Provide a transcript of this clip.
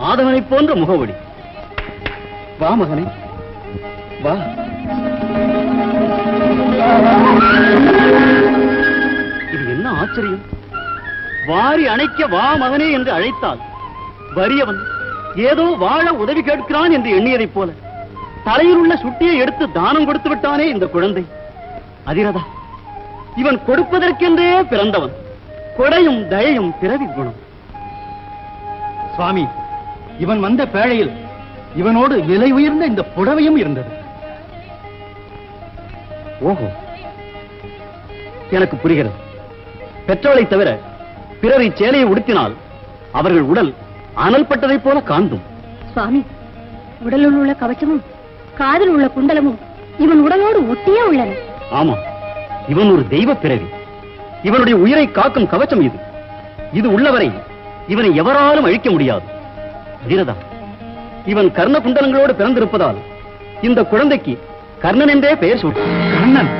ஆதவனை போன்ற முகவழி. வா மகனே. வா. இது என்ன ஆச்சரியம்? வாரி அணைக்க வா மகனே என்று அழைத்தால் வறியவன் ஏதோ வாழ உதவி கேட்கிறான் என்று எண்ணியதைப் போல தலையில் உள்ள சுட்டியை எடுத்து தானம் கொடுத்து விட்டானே இந்த குழந்தை. அதிரதா. இவன் கொடுப்பதற்கென்றே பிறந்தவன். கொடையும் தயையும் பிறவி குணம். சுவாமி இவன் வந்த பேழையில் இவனோடு விலை உயர்ந்த இந்த புடவையும் இருந்தது. ஓஹோ. எனக்கு புரிகிறது. பெற்றோரை தவிர பிறரை சேலையை உடுத்தினால் அவர்கள் உடல் அனல் பட்டதைப் போல காந்தும். சுவாமி உடலில் உள்ள கவச்சமும் காதில் உள்ள குண்டலமும் இவன் உடலோடு ஒட்டியே உள்ளன. ஆமா. இவன் ஒரு தெய்வ பிறவி. இவனுடைய உயிரை காக்கும் கவச்சம் இது. இது உள்ளவரை இவனை எவராலும் அழிக்க முடியாது. தீரதா இவன் கர்ண குண்டலங்களோடு பிறந்திருப்பதால் இந்த குழந்தைக்கு கர்ணன் என்றே பெயர் சூட்டு. கர்ணன்?